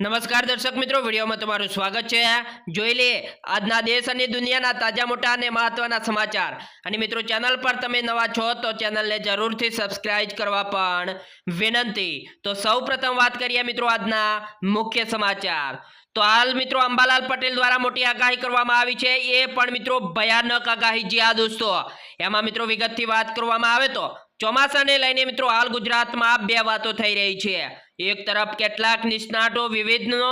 નમસ્કાર દર્શક મિત્રો, વિડીયોમાં તમારું સ્વાગત છે. જોઈ લે, આજના દેશ અને દુનિયાના તાજા, મોટા અને મહત્વના સમાચાર. અને મિત્રો, ચેનલ પર તમે નવા છો તો ચેનલને જરૂરથી સબસ્ક્રાઇબ કરવા પણ વિનંતી. તો સૌપ્રથમ વાત કરીએ મિત્રો, આજના મુખ્ય સમાચાર. તો હાલ મિત્રો, અંબાલાલ પટેલ દ્વારા મોટી આગાહી કરવામાં આવી છે. એ પણ મિત્રો, ભયાનક આગાહી. જી આ દોસ્તો. એમાં મિત્રો, વિગતથી વાત કરવામાં આવે તો ચોમાસાને લઈને મિત્રો, હાલ ગુજરાતમાં બે વાતો થઈ રહી છે. એક તરફ કેટલાક નિષ્ણાતો વિવિધનો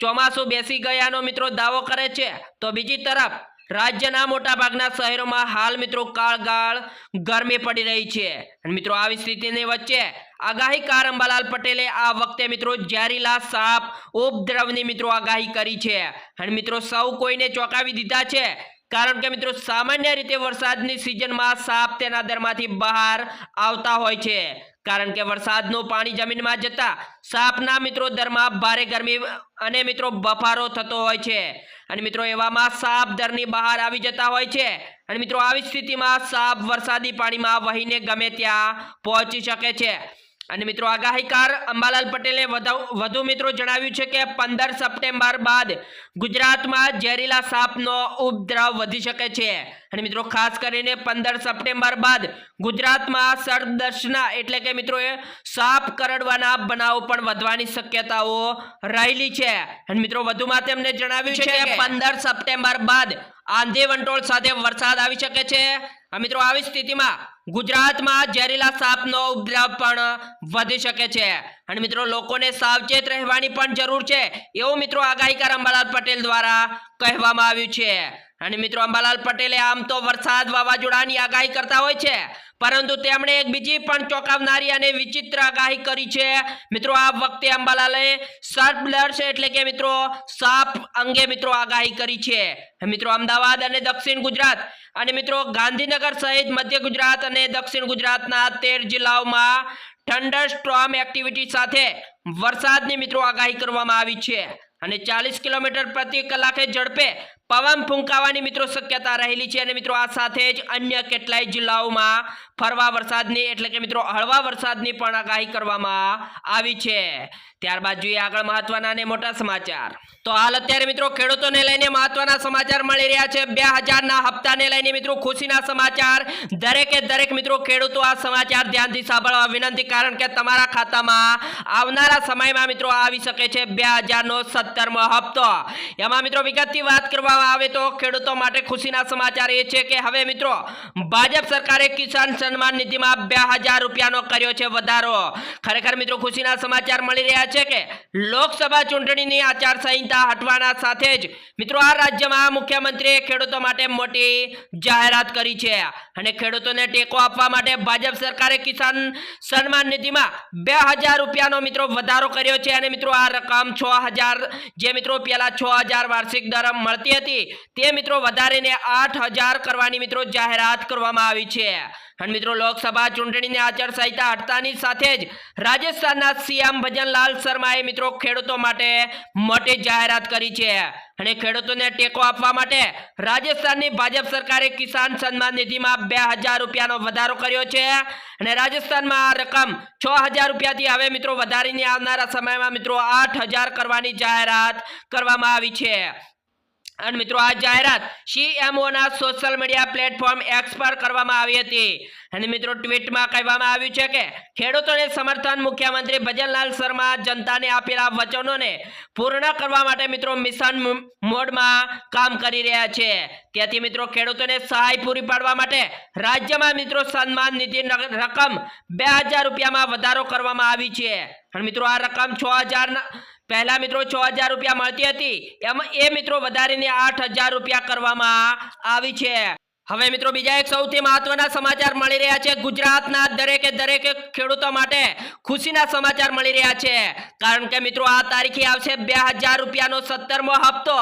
ચોમાસું બેસી ગયાનો મિત્રો દાવો કરે છે. તો બીજી તરફ રાજ્યના મોટાભાગના શહેરોમાં હાલ મિત્રો કાળગાળ ગરમી પડી રહી છે. અને મિત્રો આવી સ્થિતિની વચ્ચે આગાહીકાર અંબાલાલ પટેલે આ વખતે મિત્રો ઝેરીલા સાપ ઉપદ્રવની મિત્રો આગાહી કરી છે. અને મિત્રો સૌ કોઈને ચોંકાવી દીધા છે. કારણ કે મિત્રો સામાન્ય રીતે વરસાદની સિઝનમાં સાપ તેના દરમાંથી બહાર આવતા હોય છે. કારણ કે વરસાદનું પાણી જમીનમાં જતા સાપના મિત્રો દરમાં ભારે ગરમી અને મિત્રો બફારો થતો હોય છે. અને મિત્રો એવામાં સાપ દરની બહાર આવી જતા હોય છે. અને મિત્રો આવી સ્થિતિમાં સાપ વરસાદી પાણીમાં વહીને ગમે ત્યાં પહોંચી શકે છે. અને મિત્રો આગાહીકાર અંબાલાલ પટેલે વધુ મિત્રો જણાવ્યું છે કે પંદર સપ્ટેમ્બર બાદ ગુજરાતમાં ઝેરીલા સાપનો ઉપદ્રવ વધી શકે છે. અને મિત્રો ખાસ કરીને પંદર સપ્ટેમ્બર બાદ ગુજરાતમાં સર્પદર્શના એટલે કે મિત્રો એ સાપ કરડવાના બનાવ પણ વધવાની શક્યતાઓ રહેલી છે. અને મિત્રો વધુમાં તેમણે જણાવ્યું છે કે પંદર સપ્ટેમ્બર બાદ આંધી વંટોળ સાથે વરસાદ આવી શકે છે. મિત્રો આવી સ્થિતિમાં ગુજરાતમાં ઝેરીલા સાપનો ઉપદ્રવ પણ વધી શકે છે. અને મિત્રો લોકોને સાવચેત રહેવાની પણ જરૂર છે. એવું મિત્રો આગાહીકાર અંબાલાલ પટેલ દ્વારા કહેવામાં આવ્યું છે. અને મિત્રો અંબાલાલ પટેલે આમ તો વરસાદ વાવાઝોડાની આગાહી કરતા હોય છે, પરંતુ તેમણે એક બીજી પણ ચોંકાવનારી અને વિચિત્ર આગાહી કરી છે. મિત્રો, આ વખતે અંબાલાલે સર્પદર્શ એટલે કે મિત્રો સાપ અંગે મિત્રો આગાહી કરી છે. મિત્રો, અમદાવાદ અને દક્ષિણ ગુજરાત અને મિત્રો ગાંધીનગર સહિત મધ્ય ગુજરાત અને દક્ષિણ ગુજરાતના તેર જિલ્લાઓમાં થંડર સ્ટ્રોમ એક્ટિવિટી સાથે વરસાદની મિત્રો આગાહી કરવામાં આવી છે. અને ચાલીસ કિલોમીટર પ્રતિ કલાકે ઝડપે પવન ફૂંકાવાની મિત્રો શક્યતા રહેલી છે અને મિત્રો આ સાથે જ અન્ય કેટલાય જિલ્લાઓમાં ફરવા વરસાદની એટલે કે મિત્રો હળવા વરસાદની પણ આગાહી કરવામાં આવી છે. ત્યારબાદ જોઈએ આગળ મહત્વના અને મોટા સમાચાર. તો હાલ અત્યારે મિત્રો ખેડૂતોને લઈને મહત્વના સમાચાર મળી રહ્યા છે. બે હજારના હપ્તાને લઈને મિત્રો ખુશીના સમાચાર. દરેકે દરેક મિત્રો ખેડૂતો આ સમાચાર ધ્યાનથી સાંભળવા વિનંતી કારણ કે તમારા ખાતામાં આવનારા સમયમાં મિત્રો આવી શકે છે બે હજારનો સત્તરમો હપ્તો. એમાં મિત્રો વિગતથી વાત કરવામાં આવે તો ખેડૂતો માટે ખુશીના સમાચાર એ છે કે હવે મિત્રો ભાજપ સરકારે કિસાન સન્માન નિધિમાં બે રૂપિયાનો કર્યો છે વધારો. ખરેખર મિત્રો ખુશીના સમાચાર મળી રહ્યા છે કે લોકસભા ચૂંટણીની આચારસંહિતા હટવાના સાથે જ મિત્રો આ રાજ્યમાં મુખ્યમંત્રીએ ખેડૂતો માટે મોટી જાહેરાત કરી છે અને ખેડૂતોને ટેકો આપવા માટે ભાજપ સરકારે કિસાન સન્માન નિધિમાં બે હજાર રૂપિયાનો મિત્રો વધારો કર્યો છે. અને મિત્રો આ રકમ છ હજાર જે મિત્રો પહેલા છ હજાર વાર્ષિક દર મળતી હતી તે મિત્રો વધારીને આઠ કરવાની મિત્રો જાહેરાત કરવામાં આવી છે. અને મિત્રો લોકસભા ચૂંટણીની આચારસંહિતા હટતાની સાથે જ રાજસ્થાનના સીએમ ભજનલાલ શર્માએ મિત્રો ખેડૂતો માટે મોટી જાહેરાત કરી છે. અને ખેડૂતોને ટેકો આપવા માટે રાજસ્થાનની ભાજપ સરકારે કિસાન સન્માન નિધિમાં બે હજાર રૂપિયાનો વધારો કર્યો છે. અને રાજસ્થાનમાં આ રકમ છ હજાર રૂપિયાથી હવે મિત્રો વધારીને આવનારા સમયમાં મિત્રો આઠ હજાર કરવાની જાહેરાત કરવામાં આવી છે. અને મિત્રો, આ જાહેરાત સીએમઓના સોશિયલ મીડિયા પ્લેટફોર્મ એક્સ પર કરવામાં આવી હતી. અને મિત્રો ટ્વીટમાં કહેવામાં આવ્યું છે કે, ખેડૂતોને સમર્થન મુખ્યમંત્રી ભજનલાલ શર્મા જનતાને આપેલા વચનોને પૂર્ણ કરવા માટે મિત્રો મિશન મોડમાં કામ કરી રહ્યા છે. તેથી મિત્રો, ખેડૂતોને સહાય પૂરી પાડવા માટે રાજ્યમાં મિત્રો, સન્માન નિધિ રકમ બે રૂપિયામાં વધારો કરવામાં આવી છે. અને મિત્રો, આ રકમ છ હજાર પહેલા મિત્રો છ હજાર રૂપિયા મળતી હતી. એમાં એ મિત્રો વધારીને આઠ હજાર રૂપિયા કરવામાં આવી છે. હવે મિત્રો બીજા એક સૌથી મહત્વના સમાચાર મળી રહ્યા છે. ગુજરાતના દરેકે દરેક ખેડૂતો માટે ખુશીના સમાચાર મળી રહ્યા છે. કારણ કે મિત્રો આ તારીખે આવશે બે હજાર રૂપિયાનો સત્તરમો હપ્તો.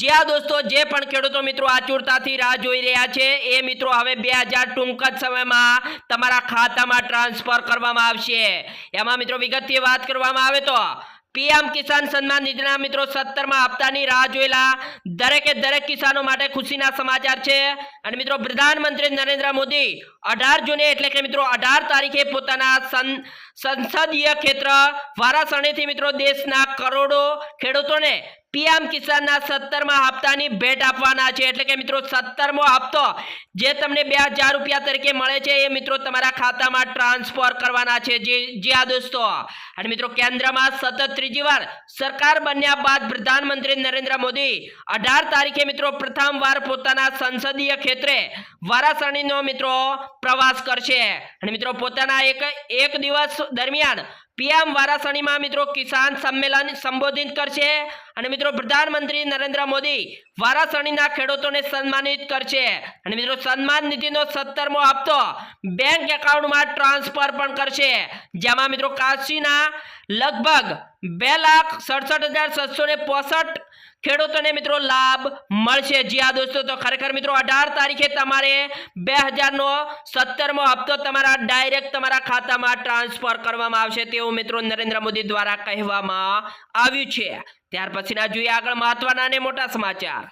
જ્યાં દોસ્તો જે પણ ખેડૂતો મિત્રો આચુરતાથી રાહ જોઈ રહ્યા છે, એ મિત્રો હવે બે હજાર ટૂંક જ સમયમાં તમારા ખાતામાં ટ્રાન્સફર કરવામાં આવશે. એમાં મિત્રો વિગતથી વાત કરવામાં આવે તો પીએમ કિસાન સન્માન નિધિના મિત્રો સત્તરમાં હપ્તાની રાહ જોયેલા દરેકે દરેક કિસાનો માટે ખુશીના સમાચાર છે. અને મિત્રો, પ્રધાનમંત્રી નરેન્દ્ર મોદી અઢાર જૂને એટલે કે મિત્રો અઢાર તારીખે પોતાના સંસદીય ક્ષેત્ર વારાસણીથી મિત્રો દેશના કરોડો ખેડૂતોને પીએમ કિસાનના સત્તરમાં હપ્તાની ભેટ આપવાના છે. એટલે કે મિત્રો સત્તરમો હપ્તો જે તમને બે હજાર રૂપિયા તરીકે મળે છે એ મિત્રો તમારા ખાતામાં ટ્રાન્સફર કરવાના છે. જે, જી દોસ્તો. અને મિત્રો કેન્દ્રમાં સતત ત્રીજી વાર સરકાર બન્યા બાદ પ્રધાનમંત્રી નરેન્દ્ર મોદી અઢાર તારીખે મિત્રો પ્રથમવાર પોતાના સંસદીય ક્ષેત્રે વારાસરણીનો મિત્રો પ્રવાસ કરશે. અને મિત્રો પોતાના એક એક દિવસ દરમિયાન પીએમ વારાસણીમાં મિત્રો કિસાન સંમેલન સંબોધિત કરશે અને મિત્રો પ્રધાનમંત્રી નરેન્દ્ર મોદી વારાસણીના ખેડૂતોને સન્માનિત કરશે. અને મિત્રો સન્માન નિધિનો સત્તરમો હપ્તો બેંક એકાઉન્ટમાં ટ્રાન્સફર પણ કરશે. જેમાં મિત્રો કાશીના લગભગ બે લાખ સડસઠ હજાર સાતસો ને પોસઠ ખેડૂતોને મિત્રો લાભ મળશે. જી આ દોસ્તો, તો ખરેખર મિત્રો અઢાર તારીખે તમારે બે હજારનો સત્તરમો હપ્તો તમારા ડાયરેક્ટ તમારા ખાતામાં ટ્રાન્સફર કરવામાં આવશે તેવું મિત્રો નરેન્દ્ર મોદી દ્વારા કહેવામાં આવ્યું છે. ત્યાર પછીના જોઈએ આગળ મહત્વના અને મોટા સમાચાર.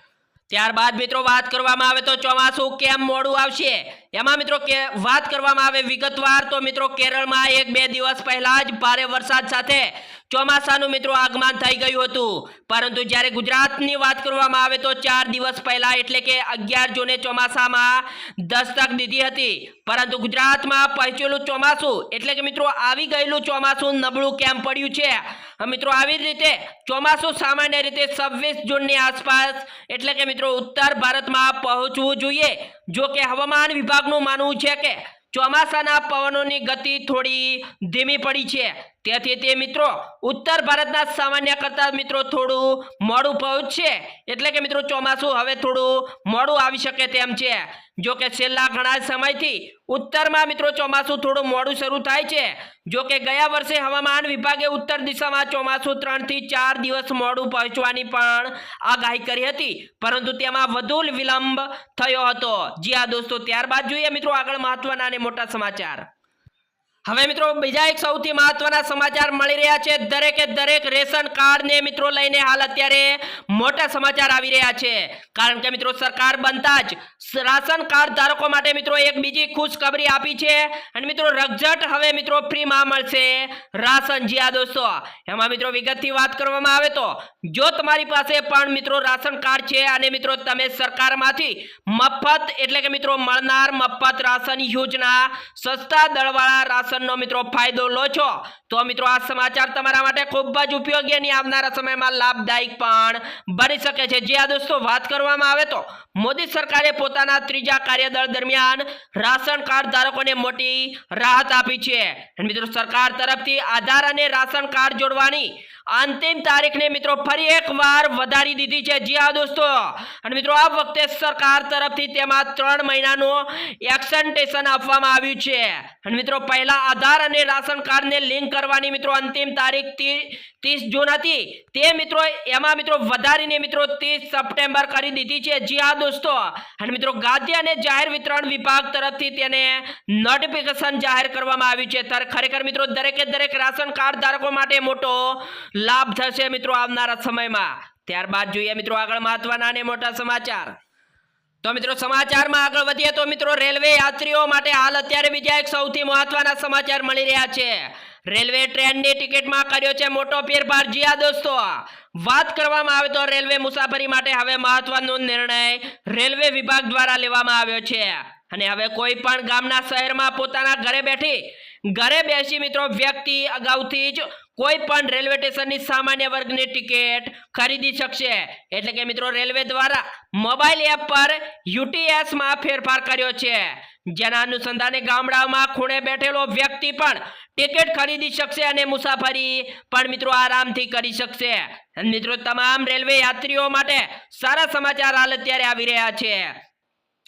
ત્યારબાદ મિત્રો વાત કરવામાં આવે તો ચોમાસું કેમ મોડું આવશે? એમાં મિત્રો કે વાત કરવામાં આવે વિગતવાર તો મિત્રો કેરળમાં એક બે દિવસ પહેલા જ ભારે વરસાદ સાથે ચોમાસાનું મિત્રો આગમન થઈ ગયું હતું. પરંતુ જ્યારે ગુજરાતની વાત કરવામાં આવે તો ચાર દિવસ પહેલા એટલે કે અગિયાર જૂને ચોમાસામાં દસ્તક દીધી હતી. પરંતુ ગુજરાતમાં પહોંચેલું ચોમાસું એટલે કે મિત્રો આવી ગયેલું ચોમાસું નબળું કેમ પડ્યું છે? મિત્રો આવી જ રીતે ચોમાસું સામાન્ય રીતે છવ્વીસ જૂનની આસપાસ એટલે કે મિત્રો ઉત્તર ભારતમાં પહોંચવું જોઈએ. જો કે હવામાન વિભાગનું માનવું છે કે ચોમાસાના પવનોની ગતિ થોડી ધીમી પડી છે. તેથી તે મિત્રો, ઉત્તર ભારતના સામાન્ય કરતા મિત્રો થોડું મોડું પહોંચશે એટલે કે મિત્રો ચોમાસું હવે થોડું મોડું આવી શકે તેમ છે. જો કે છેલ્લા ઘણા સમયથી ઉત્તરમાં મિત્રો ચોમાસું થોડું મોડું શરૂ થાય છે. જો કે ગયા વર્ષે હવામાન વિભાગે ઉત્તર દિશામાં ચોમાસું ત્રણથી ચાર દિવસ મોડું પહોંચવાની પણ આગાહી કરી હતી. પરંતુ તેમાં વધુ વિલંબ થયો હતો. જી હા દોસ્તો, ત્યારબાદ જોઈએ મિત્રો આગળ મહત્વના અને મોટા સમાચાર. હવે મિત્રો બીજા એક સૌથી મહત્વના સમાચાર મળી રહ્યા છે. દરેકે દરેક રેશન કાર્ડને મિત્રો લઈને હાલ અત્યારે મોટા સમાચાર આવી રહ્યા છે. કારણ કે મિત્રો સરકાર બનતા જ રાશન કાર્ડ ધારકો માટે મિત્રો એક બીજી ખુશખબરી આપી છે. અને મિત્રો રગઝટ હવે મિત્રો ફ્રીમાં મળશે. રાશન જી આ દોસ્તો, એમાં મિત્રો વિગતથી વાત કરવામાં આવે તો, જો તમારી પાસે પણ મિત્રો રાશન કાર્ડ છે અને મિત્રો તમે સરકારમાંથી મફત એટલે કે મિત્રો મળનાર મફત રાશન યોજના, સસ્તા દળવાળા રાશનનો મિત્રો ફાયદો લો છો? તો મિત્રો, આ સમાચાર તમારા માટે ખૂબ જ ઉપયોગી અને આવનારા સમયમાં લાભદાયક પણ બની શકે છે. જે આ દોસ્તો, વાત કરવામાં આવે તો મોદી સરકારે પોતાના ત્રીજા કાર્યદળ દરમિયાન રાશન કાર્ડ ધારકોને મોટી રાહત આપી છે. મિત્રો, સરકાર તરફથી આધાર અને રાશન કાર્ડ જોડવાની અંતિમ તારીખને મિત્રો ફરી એક વાર વધારી દીધી છે. જી હા દોસ્તો. અને મિત્રો, આ વખતે સરકાર તરફથી તેમાં ત્રણ મહિનાનું એક્સન્ટેશન આપવામાં આવ્યું છે. અને મિત્રો, પહેલા આધાર અને રાશન કાર્ડને લિંક કરવાની મિત્રો અંતિમ તારીખ ત્રીસ જૂન હતી. તે મિત્રો એમાં મિત્રો વધારીને મિત્રો ત્રીસ સપ્ટેમ્બર કરી દીધી છે. જી હા દોસ્તો. અને મિત્રો ખાદ્ય અને જાહેર વિતરણ વિભાગ તરફથી તેને નોટિફિકેશન જાહેર કરવામાં આવ્યું છે. ખરેખર મિત્રો દરેકે દરેક રાશન કાર્ડ ધારકો માટે મોટો લાભ થશે મિત્રો આવનારા સમયમાં. ત્યારબાદ જોઈએ મિત્રો આગળ મહત્વના અને મોટા સમાચાર. તો મિત્રો સમાચારમાં આગળ વધીએ તો મિત્રો રેલવે યાત્રીઓ માટે હાલ અત્યારે બીજા એક સૌથી મહત્વના સમાચાર મળી રહ્યા છે. રેલવે ટ્રેનની ટિકિટમાં કર્યો છે મોટો ફેરફાર. જી હા દોસ્તો, વાત કરવામાં આવે તો રેલવે મુસાફરી માટે હવે મહત્વનો નિર્ણય રેલવે વિભાગ દ્વારા લેવામાં આવ્યો છે. અને હવે કોઈ પણ ગામના શહેરમાં પોતાના ઘરે બેઠી, ઘરે બેસી મિત્રો વ્યક્તિ અગાઉથી જ કોઈ પણ રેલવે સ્ટેશનની સામાન્ય વર્ગની ટિકિટ ખરીદી શકશે. એટલે કે મિત્રો રેલવે દ્વારા મોબાઈલ એપ પર યુટીએસમાં ફેરફાર કર્યો છે. જેના અનુસંધાને ગામડાઓમાં ખૂણે બેઠેલો વ્યક્તિ પણ ટિકિટ ખરીદી શકશે અને મુસાફરી પણ મિત્રો આરામથી કરી શકશે. મિત્રો તમામ રેલવે યાત્રીઓ માટે સારા સમાચાર હાલ અત્યારે આવી રહ્યા છે.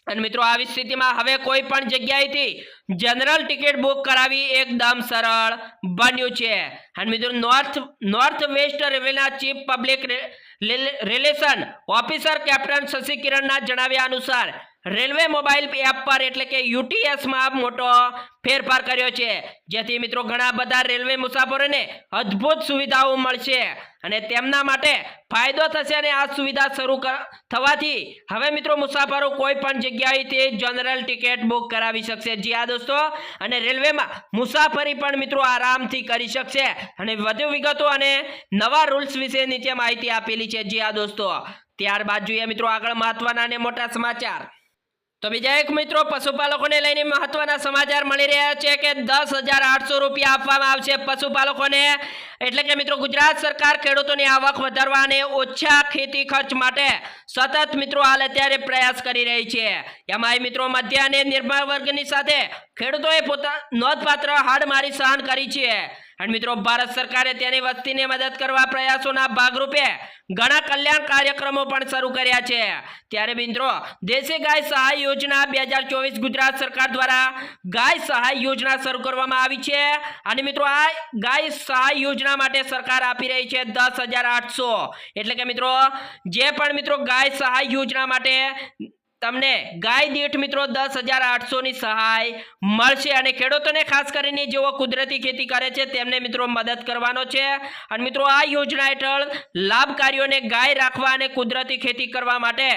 અને મિત્રો, આવી સ્થિતિમાં હવે કોઈ પણ જગ્યાએથી જનરલ ટિકિટ બુક કરાવી એકદમ સરળ બન્યું છે. અને મિત્રો નોર્થ નોર્થ વેસ્ટ રેલવેના chief public relation officer captain Shashi કિરણના જણાવ્યા અનુસાર રેલવે મોબાઈલ એપ પર એટલે કે યુટીએસમાં મોટો ફેરફાર કર્યો છે. જેથી મિત્રો ઘણા બધા રેલવે મુસાફરોને અદ્ભુત સુવિધાઓ મળશે અને તેમના માટે ફાયદો થશે અને આ સુવિધા શરૂ થવાથી હવે મિત્રો મુસાફરો કોઈ પણ જગ્યાએથી જનરલ ટિકિટ બુક કરાવી શકશે. જી હા દોસ્તો, અને રેલવેમાં મુસાફરી પણ મિત્રો આરામથી કરી શકશે અને વધુ વિગતો અને નવા રૂલ્સ વિશે નીચે માહિતી આપેલી છે. જી હા દોસ્તો, ત્યારબાદ જોઈએ મિત્રો આગળ મહત્વના અને મોટા સમાચાર. તો બીજા એક મિત્રો પશુપાલકોને લઈને મહત્વના સમાચાર મળી રહ્યા છે કે દસ હજાર આઠસો રૂપિયા આપવામાં આવશે પશુપાલકોને. એટલે કે મિત્રો ગુજરાત સરકાર ખેડૂતોની આવક વધારવા અને ઓછા ખેતી ખર્ચ માટે સતત મિત્રો હાલ અત્યારે પ્રયાસ કરી રહી છે. એમાં મિત્રો મધ્ય અને નિર્માણ વર્ગની સાથે ખેડૂતોએ પોતા નોંધપાત્ર હાડમારી સહન કરી છે. અને મિત્રો, ભારત સરકારે તેની વસ્તીને મદદ કરવા પ્રયાસોના ભાગરૂપે ઘણા કલ્યાણ કાર્યક્રમો પણ શરૂ કર્યા છે. ત્યારે મિત્રો, દેશી ગાય સહાય યોજના બે હજાર ચોવીસ ગુજરાત સરકાર દ્વારા ગાય સહાય યોજના શરૂ કરવામાં આવી છે. અને મિત્રો, આ ગાય સહાય યોજના માટે સરકાર આપી રહી છે દસ હજાર આઠસો. એટલે કે મિત્રો, જે પણ મિત્રો ગાય સહાય યોજના માટે તમને ગાય દીઠ મિત્રો દસ હજાર આઠસોની સહાય મળશે અને ખેડૂતોને ખાસ કરીને જેઓ કુદરતી ખેતી કરે છે તેમને મિત્રો મદદ કરવાનો છે. અને મિત્રો આ યોજના હેઠળ લાભકારીઓને ગાય રાખવા અને કુદરતી ખેતી કરવા માટે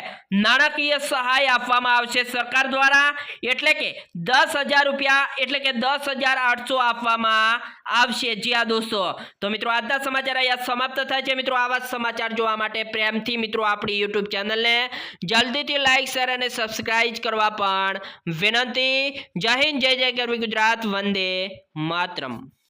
નાણાકીય સહાય આપવામાં આવશે સરકાર દ્વારા. એટલે કે દસ હજાર રૂપિયા, એટલે કે દસ હજાર આઠસો આપવામાં આવશે. જી આ દોસ્તો. તો મિત્રો આજના સમાચાર અહીંયા સમાપ્ત થાય છે. મિત્રો આવા સમાચાર જોવા માટે પ્રેમથી મિત્રો આપણી યુટ્યુબ ચેનલને જલ્દીથી લાઈક શેર અને સબસ્ક્રાઇબ કરવા પણ વિનંતી. જય હિન્દ જય જય ગરવી ગુજરાત વંદે માતરમ.